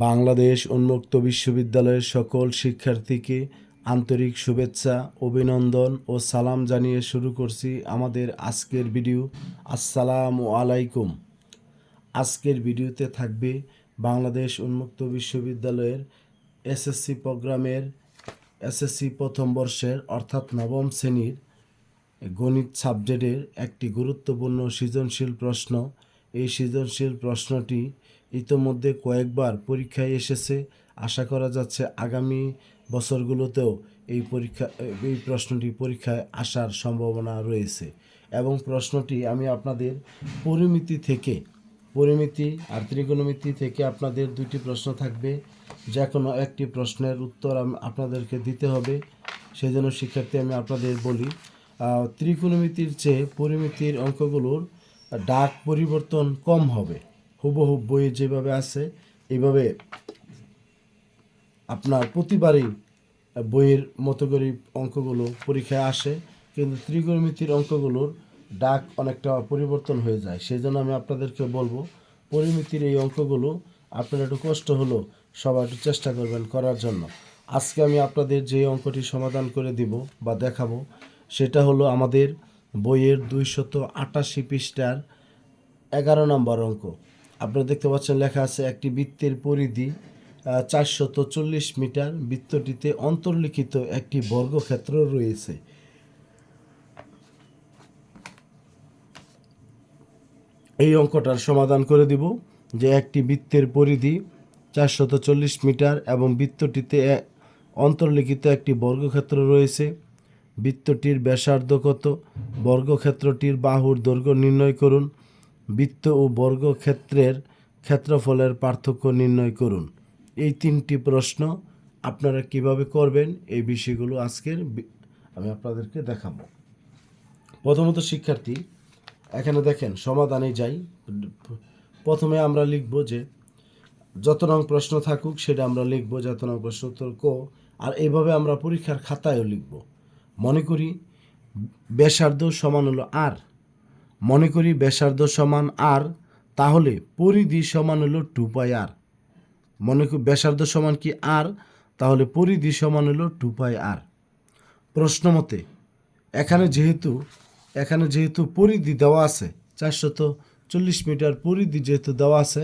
বাংলাদেশ উন্মুক্ত বিশ্ববিদ্যালয়ের সকল শিক্ষার্থীকে আন্তরিক শুভেচ্ছা, অভিনন্দন ও সালাম জানিয়ে শুরু করছি আমাদের আজকের ভিডিও। আসসালামু আলাইকুম। আজকের ভিডিওতে থাকবে বাংলাদেশ উন্মুক্ত বিশ্ববিদ্যালয়ের এসএসসি প্রোগ্রামের এসএসসি প্রথম বর্ষের অর্থাৎ নবম শ্রেণির গণিত সাবজেক্টের একটি গুরুত্বপূর্ণ সৃজনশীল প্রশ্ন। এই সৃজনশীল প্রশ্নটি ইতোমধ্যে কয়েকবার পরীক্ষায় এসেছে। আশা করা যাচ্ছে আগামী বছরগুলোতেও এই পরীক্ষা, এই প্রশ্নটি পরীক্ষায় আসার সম্ভাবনা রয়েছে এবং প্রশ্নটি আমি আপনাদের পরিমিতি থেকে, পরিমিতি আর ত্রিকোণমিতি থেকে আপনাদের দুটি প্রশ্ন থাকবে। যে কোনো একটি প্রশ্নের উত্তর আপনাদেরকে দিতে হবে। সেই জন্য শিক্ষার্থী আমি আপনাদের বলি ত্রিকোণমিতির চেয়ে পরিমিতির অঙ্কগুলোর ডাক পরিবর্তন কম হবে। হুবহু বইয়ে যেভাবে আছে এইভাবে আপনার প্রতিবারই বইয়ের মতো করে অঙ্কগুলো পরীক্ষায় আসে। কিন্তু ত্রিকোণমিতির অঙ্কগুলোর ডাক অনেকটা পরিবর্তন হয়ে যায়। সেই জন্য আমি আপনাদেরকে বলব, পরিমিতির এই অঙ্কগুলো আপনারা একটু কষ্ট হলো, সবাই একটু চেষ্টা করবেন করার জন্য। আজকে আমি আপনাদের যে অঙ্কটি সমাধান করে দিব বা দেখাবো, সেটা হলো আমাদের বইয়ের দুইশত আটাশি পৃষ্ঠার এগারো নম্বর অঙ্ক। আপনারা দেখতে পাচ্ছেন লেখা আছে, একটি বৃত্তের পরিধি চারশত চল্লিশ মিটার। বৃত্তটিতে অন্তর্লিখিত একটি বর্গক্ষেত্র রয়েছে। এই অঙ্কটার সমাধান করে দিব যে একটি বৃত্তের পরিধি চারশত চল্লিশ মিটার এবং বৃত্তটিতে অন্তর্লিখিত একটি বর্গক্ষেত্র রয়েছে। বৃত্তটির ব্যাসার্ধ কত? বর্গক্ষেত্রটির বাহুর দৈর্ঘ্য নির্ণয় করুন। বৃত্ত ও বর্গক্ষেত্রের ক্ষেত্রফলের পার্থক্য নির্ণয় করুন। এই তিনটি প্রশ্ন আপনারা কীভাবে করবেন? এই বিষয়গুলো আজকের আমি আপনাদেরকে দেখাবো। প্রথমত শিক্ষার্থী, এখানে দেখেন, সমাধানে যাই। প্রথমে আমরা লিখব যে, যত নং প্রশ্ন থাকুক, সেটা আমরা লিখব, যত নং প্রশ্ন উত্তর ক, আর এইভাবে আমরা পরীক্ষার খাতায়ও লিখব। মনে করি ব্যাসার্ধ সমান হলো আর মনে করি ব্যাসার্ধ সমান আর তাহলে পরিধি সমান হলো টু পাই আর মনে করি ব্যাসার্ধ সমান কি আর তাহলে পরিধি সমান হলো টু পাই আর প্রশ্ন মতে, এখানে যেহেতু এখানে যেহেতু পরিধি দেওয়া আছে, চারশত চল্লিশ মিটার পরিধি যেহেতু দেওয়া আছে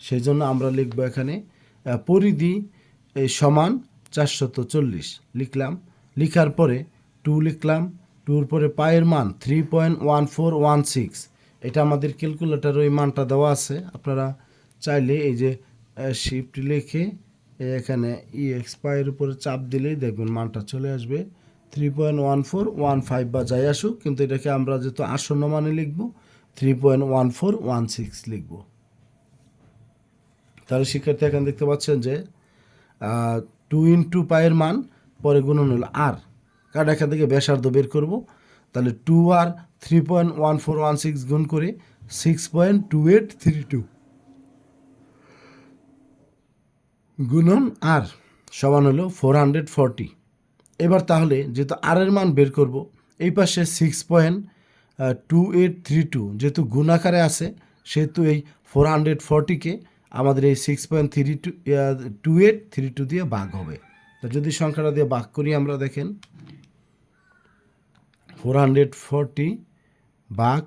সেই জন্য আমরা লিখব এখানে পরিধি সমান চারশত চল্লিশ। লিখলাম, লিখার পরে টু লিখলাম, টুর পরে পায়ের মান three point one four one six. এটা আমাদের ক্যালকুলেটার ওই মানটা দেওয়া আছে। আপনারা চাইলে এই যে শিফট লিখে এখানে ই এক্সপায়ের উপরে চাপ দিলেই দেখবেন মানটা চলে আসবে। Three point one four one five বা যাই আসুক, কিন্তু এটাকে আমরা যেহেতু আসন্ন মানে লিখব, three point one four one six লিখব। তাহলে শিক্ষার্থী এখানে দেখতে পাচ্ছেন যে টু ইন্টু পায়ের মান পরে গুণন হলো আর কারণ এখান থেকে ব্যাসার্ধ বের করব। তাহলে two R three point one four one six গুণ করে six point two eight three two গুণন আর সমান হলো ফোর হান্ড্রেড ফর্টি এবার তাহলে যেহেতু আর এর মান বের করব, এই পাশে six point two eight three two যেহেতু গুণাকারে আছে, সেহেতু এই ফোর হান্ড্রেড ফর্টিকে আমাদের এই six point three two two eight three two দিয়ে ভাগ হবে। তো যদি সংখ্যাটা দিয়ে ভাগ করি আমরা দেখেন ফোর হান্ড্রেড ফর্টি ভাগ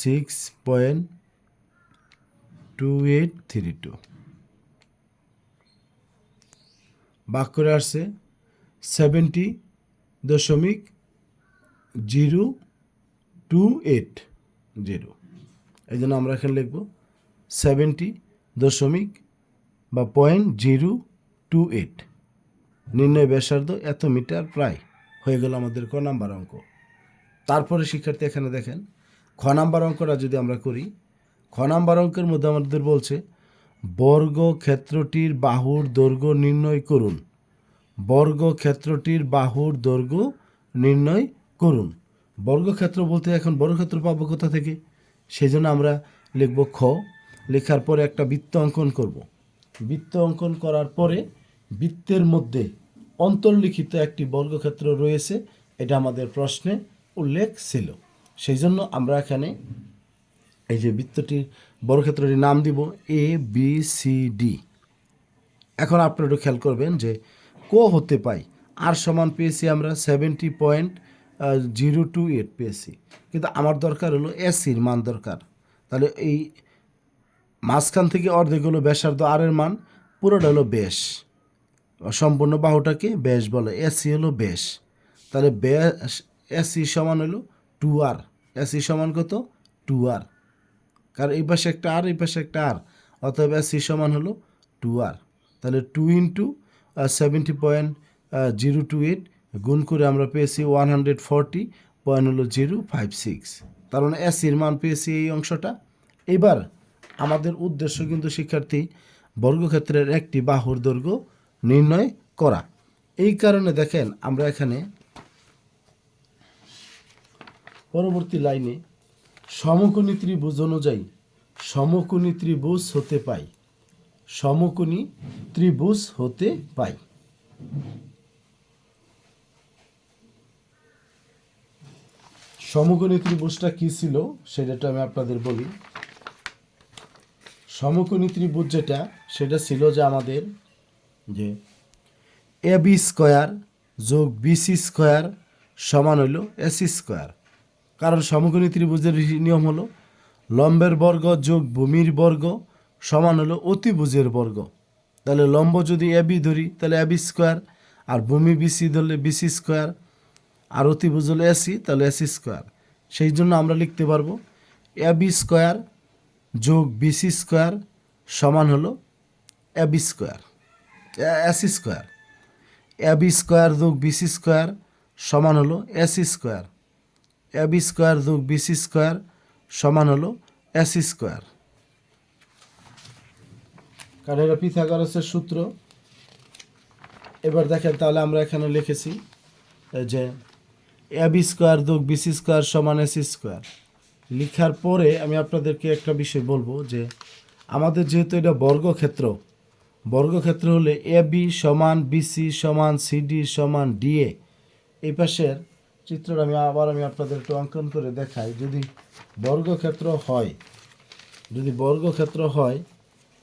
six point two eight three two. ভাগ করে আসছে সেভেন্টি দশমিক জিরো টু এইট জিরো। এই জন্য আমরা এখানে লিখব সেভেন্টি দশমিক বা পয়েন্ট জিরো টু এইট। নির্ণয় ব্যাসার্ধ এত মিটার প্রায় হয়ে গেল আমাদের ক নাম্বার অঙ্ক। তারপরে শিক্ষার্থী এখানে দেখেন, খ নাম্বার অঙ্কটা যদি আমরা করি, খ নাম্বার অঙ্কের মধ্যে আমাদের বলছে, বর্গ ক্ষেত্রটির বাহুর দৈর্ঘ্য নির্ণয় করুন। বর্গক্ষেত্রটির বাহুর দৈর্ঘ্য নির্ণয় করুন। বর্গক্ষেত্র বলতে এখন বর্গক্ষেত্র পাবো কোথা থেকে? সেই জন্য আমরা লিখব খ। লেখার পরে একটা বৃত্ত অঙ্কন করব। বৃত্ত অঙ্কন করার পরে বৃত্তের মধ্যে অন্তর্লিখিত একটি বর্গক্ষেত্র রয়েছে, এটা আমাদের প্রশ্নে উল্লেখ ছিল। সেই জন্য আমরা এখানে এই যে বৃত্তটির বর্গক্ষেত্রটির নাম দিব এ বি সি ডি এখন আপনারা একটু খেয়াল করবেন যে কো হতে পাই। আর সমান পেয়েছি আমরা seventy point zero two eight পেয়েছি। কিন্তু আমার দরকার হলো এসির মান দরকার। তাহলে এই মাঝখান থেকে অর্ধেক হলো ব্যাসার্ধ আর এর মান, পুরোটা হলো বেশ সম্পূর্ণ বাহুটাকে বেশ বলে। এসি হলো বেশ তাহলে বেশ এসি সমান হলো টু আর। এসি সমান কত? Two R. কারণ এই পাশে একটা আর, এই পাশে একটা আর। অতএব এসি সমান হলো টু আর। তাহলে two into seventy point zero two eight গুণ করে আমরা পেয়েছি ওয়ান হান্ড্রেড ফর্টি পয়েন্ট হলো জিরো ফাইভ সিক্স তার মানে এসির মান পেয়েছি এই অংশটা। এবার আমাদের উদ্দেশ্য কিন্তু শিক্ষার্থী বর্গক্ষেত্রের একটি বাহুর দৈর্ঘ্য নির্ণয় করা। এই কারণে দেখেন আমরা এখানে পরবর্তী লাইনে, সমকোণী ত্রিভুজ অনুযায়ী সমকোণী ত্রিভুজ হতে পাই। সমকোণী ত্রিভুজ হতে পাই। সমকোণী ত্রিভুজটা কি ছিল সেটা আমি আপনাদের বলি। সমকোণী ত্রিভুজ যেটা, সেটা ছিল যে আমাদের যে এ বি স্কোয়ার যোগ বিসি স্কোয়ার সমান হইল এসি স্কোয়ার। কারণ সমকোণী ত্রিভুজের নিয়ম হলো লম্বের বর্গ যোগ ভূমির বর্গ সমান হলো অতিভুজের বর্গ। তাহলে লম্ব যদি এ বি ধরি, তাহলে এ বি স্কোয়ার, আর ভূমি বিসি ধরলে বিসি স্কোয়ার, আর অতিভুজ হলো এসি তাহলে এসি স্কোয়ার। সেই জন্য আমরা লিখতে পারব এ বি স্কোয়ার যোগ বিসি স্কোয়ার সমান হলো A B square AC square. A B square যোগ বিসি স্কোয়ার সমান হলো AC square. A B square যোগ বিসি স্কোয়ার সমান হলো এসি স্কোয়ার কারণ এটা পিথাগোরাসের সূত্র। এবার দেখেন তাহলে আমরা এখানে লিখেছি যে এ বি স্কোয়ার যোগ বিসি স্কোয়ার সমান এসি স্কোয়ার লিখার পরে আমি আপনাদেরকে একটা বিষয় বলব যে আমাদের যেহেতু এটা বর্গক্ষেত্র বর্গক্ষেত্র হলে এ বি সমান বিসি সমান সিডি সমান ডিএ এই পাশের চিত্রটা আমি আবার আমি আপনাদের একটু অঙ্কন করে দেখাই। যদি বর্গক্ষেত্র হয়, যদি বর্গক্ষেত্র হয়,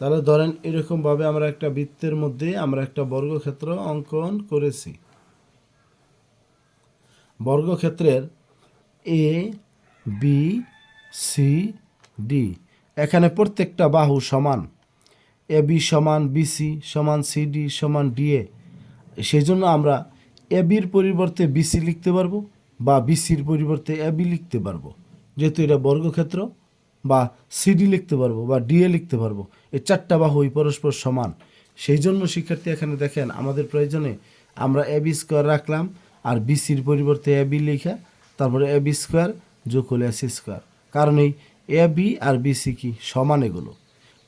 তাহলে ধরেন এরকমভাবে আমরা একটা বৃত্তের মধ্যে আমরা একটা বর্গক্ষেত্র অঙ্কন করেছি। বর্গক্ষেত্রের এ বি সি ডি এখানে প্রত্যেকটা বাহু সমান। এ বি সমান বিসি সমান সিডি সমান ডিএ সেই জন্য আমরা এ বির পরিবর্তে বিসি লিখতে পারব বা বিসির পরিবর্তে এ বি লিখতে পারব। যেহেতু এটা বর্গক্ষেত্র বা সিডি লিখতে পারব বা ডিএ লিখতে পারব। এই চারটা বাহুই পরস্পর সমান। সেই জন্য শিক্ষার্থী এখানে দেখেন আমাদের প্রয়োজনে আমরা এ বি স্কোয়ার রাখলাম আর বিসির পরিবর্তে এ বি লেখা তারপরে এ বি স্কোয়ার যোগ হলে এসি স্কোয়ার। কারণ এই এ বি আর বিসি কি সমান এগুলো।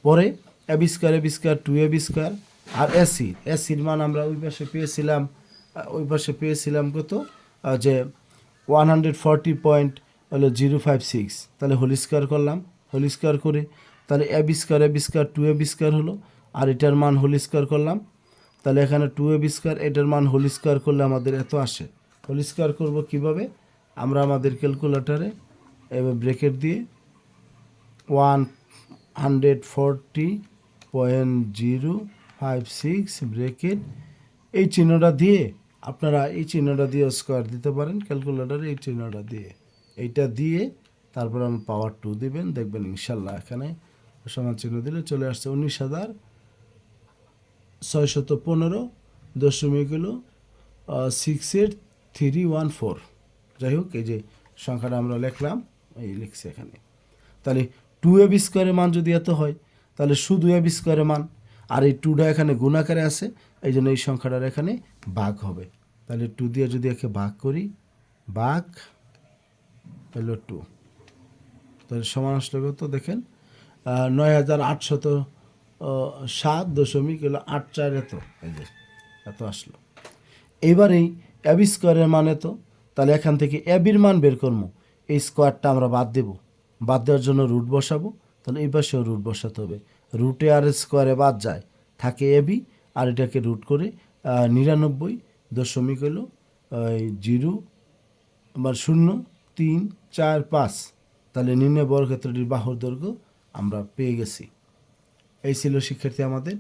পরে A B square, A B square, two A B square R AC এসির মান আমরা ওই পাশে পেয়েছিলাম ওই পাশে পেয়েছিলাম কত? যে ওয়ান হান্ড্রেড ফর্টি পয়েন্ট হলো জিরো ফাইভ সিক্স তাহলে হোল স্কোয়ার করলাম, হোল স্কোয়ার করে তাহলে A B square A B square two A হলো, আর এটার মান হোল স্কোয়ার করলাম। তাহলে এখানে টু এ এটার মান হোল স্কোয়ার করলে আমাদের এত আসে। হোল স্কোয়ার করব কীভাবে? আমরা আমাদের ক্যালকুলেটারে এবার ব্রেকেট দিয়ে one hundred forty point zero five six bracket এই চিহ্নটা দিয়ে আপনারা এই চিহ্নটা দিয়ে স্কোয়ার দিতে পারেন ক্যালকুলেটারে এই চিহ্নটা দিয়ে। এইটা দিয়ে তারপর আমি পাওয়ার টু দিবেন, দেখবেন ইনশাল্লাহ এখানে সমান চিহ্ন দিলে চলে আসছে উনিশ হাজার ছয়শত পনেরো দশমিক হলো six eight three one four যাই হোক, এই যে সংখ্যাটা আমরা লিখলাম, এই লিখছি এখানে। তাহলে টু এ বি স্কোয়ারের মান যদি এত হয়, তাহলে শুধু এ বি স্কোয়ারের মান আর এই টুটা এখানে গুণাকারে আছে এই জন্য এই সংখ্যাটার এখানে ভাগ হবে। তাহলে টু দিয়ে যদি একে ভাগ করি, বাঘ হলো টু। তাহলে সমান আসলে কত? দেখেন নয় হাজার আটশত সাত দশমিক হলো আট চার এত। এই যে, এত আসলো। এবার এই অ্যাবি স্কোয়ারের মান এত, তাহলে এখান থেকে অ্যাবির মান বের করব। এই স্কোয়ারটা আমরা বাদ দেব। বাদ দেওয়ার জন্য রুট বসাবো, তাহলে এই পাশেও রুট বসাতে হবে। রুটে আর স্কোয়ারে বাদ যায়, থাকে এবি আর এটাকে রুট করে নিরানব্বই দশমিক হলো জিরো, আবার শূন্য, তিন, চার, পাঁচ। তাহলে নিম্ন বর্গক্ষেত্রটির বাহুর দৈর্ঘ্য আমরা পেয়ে গেছি। এই ছিল শিক্ষার্থী আমাদের,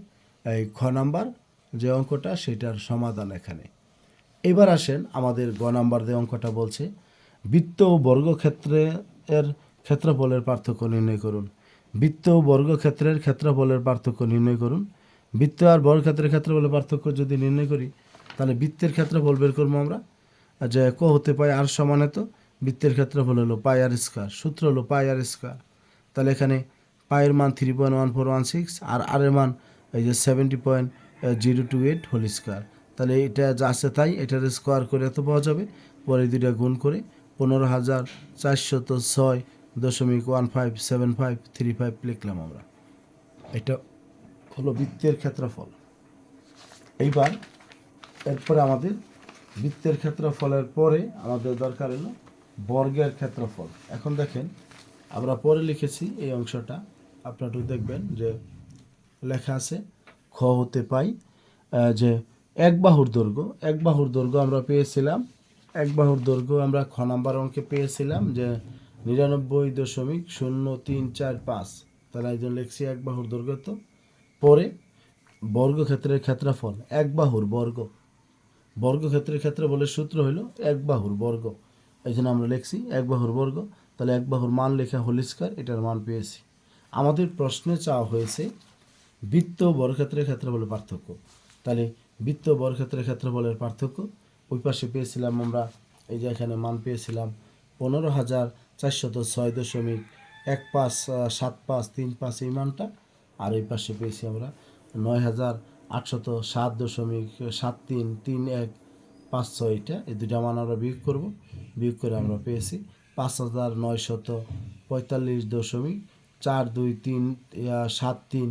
এই খ নাম্বার যে অঙ্কটা, সেটার সমাধান এখানে। এবার আসেন আমাদের গ নাম্বার যে অঙ্কটা বলছে, বৃত্ত ও বর্গক্ষেত্রে এর ক্ষেত্রফলের পার্থক্য নির্ণয় করুন। বৃত্ত ও বর্গক্ষেত্রের ক্ষেত্রফলের পার্থক্য নির্ণয় করুন। বৃত্ত আর বর্গক্ষেত্রের ক্ষেত্রফলের পার্থক্য যদি নির্ণয় করি, তাহলে বৃত্তের ক্ষেত্রফল বের করব আমরা। যে ক হতে পাই আর সমান এত, বৃত্তের ক্ষেত্রফল হলো পাই আর স্কোয়ার। সূত্র হলো পাই আর স্কোয়ার। তাহলে এখানে পায়ের মান three point one four one six আর আর এর মান এই যে seventy point zero two eight whole square তাহলে এটা যা আছে তাই, এটার স্কোয়ার করে এত পাওয়া যাবে। পরে দুইটা গুণ করে পনেরো হাজার চারশত ছয় দশমিক one five seven five three five লিখলাম আমরা। এটা হলো বৃত্তের ক্ষেত্রফল। এইবার এরপরে আমাদের বৃত্তের ক্ষেত্রফলের পরে আমাদের দরকার হলো বর্গের ক্ষেত্রফল। এখন দেখেন, আমরা পরে লিখেছি এই অংশটা। আপনারা দেখবেন যে লেখা আছে, খ হতে পাই যে এক বাহুর দৈর্ঘ্য, এক বাহুর দৈর্ঘ্য আমরা পেয়েছিলাম, এক বাহুর দৈর্ঘ্য আমরা খ নাম্বার অঙ্কে পেয়েছিলাম যে নিরানব্বই দশমিক শূন্য তিন চার পাঁচ। তাহলে একজন লেখছি এক বাহুর দৈর্ঘ্য তো। পরে বর্গক্ষেত্রের ক্ষেত্রফল, এক বাহুর বর্গ। বর্গক্ষেত্রের ক্ষেত্রে বলে সূত্র হলো এক বাহুর বর্গ। এই জন্য আমরা লিখছি এক বাহুর বর্গ। তাহলে এক বাহুর মান লেখা হলিস্কার এটার মান পেয়েছি। আমাদের প্রশ্নে চাওয়া হয়েছে বৃত্ত বর্গক্ষেত্রের ক্ষেত্রফলের পার্থক্য। তাহলে বৃত্ত বর্গক্ষেত্রের ক্ষেত্রফলের পার্থক্য, ওই পাশে পেয়েছিলাম আমরা, এই যে এখানে মান পেয়েছিলাম, পনেরো হাজার চারশত ছয় দশমিক এক পাঁচ সাত পাঁচ, তিন পাঁচ এই মানটা। আর এই পাশে পেয়েছি আমরা নয় হাজার আটশত সাত দশমিক সাত তিন তিন এক, পাঁচ ছয়টা এই দুটা মান আমরা বিয়োগ করব। বিয়োগ করে আমরা পেয়েছি পাঁচ হাজার নয়শত পঁয়তাল্লিশ দশমিক চার দুই তিন সাত তিন,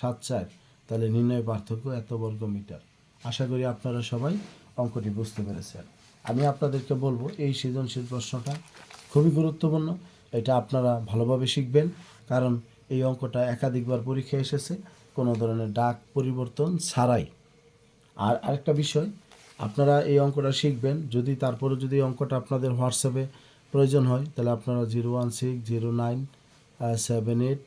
সাত চার। তাহলে নির্ণয় পার্থক্য এত বর্গ মিটার। আশা করি আপনারা সবাই অঙ্কটি বুঝতে পেরেছেন। আমি আপনাদেরকে বলব, এই সৃজনশীল প্রশ্নটা খুবই গুরুত্বপূর্ণ। এটা আপনারা ভালোভাবে শিখবেন, কারণ এই অঙ্কটা একাধিকবার পরীক্ষায় এসেছে, কোনো ধরনের ডাক পরিবর্তন ছাড়াই। আর আরেকটা বিষয়, আপনারা এই অঙ্কটা শিখবেন, যদি তারপরে যদি অঙ্কটা আপনাদের হোয়াটসঅ্যাপে প্রয়োজন হয়, তাহলে আপনারা zero one six, zero nine seven eight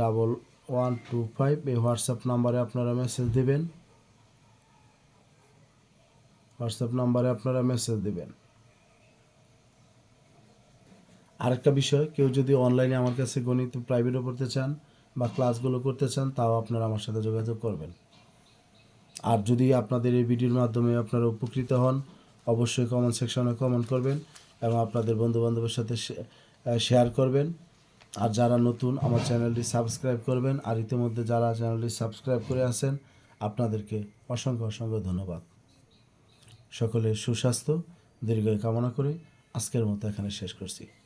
double one two five এই হোয়াটসঅ্যাপ নাম্বারে আপনারা মেসেজ দেবেন। হোয়াটসঅ্যাপ নাম্বারে আপনারা মেসেজ দেবেন। আরেকটা বিষয়, কেউ যদি অনলাইনে আমার কাছে গণিত প্রাইভেটও পড়তে চান বা ক্লাসগুলো করতে চান, তাও আপনারা আমার সাথে যোগাযোগ করবেন। আর যদি আপনাদের এই ভিডিওর মাধ্যমে আপনারা উপকৃত হন, অবশ্যই কমেন্ট সেকশনে কমেন্ট করবেন এবং আপনাদের বন্ধু বান্ধবের সাথে শেয়ার করবেন। আর যারা নতুন, আমার চ্যানেলটি সাবস্ক্রাইব করবেন। আর ইতিমধ্যে যারা চ্যানেলটি সাবস্ক্রাইব করে আছেন, আপনাদেরকে অসংখ্য অসংখ্য ধন্যবাদ। সকলের সুস্বাস্থ্য, দীর্ঘায়ু কামনা করে আজকের মতো এখানে শেষ করছি।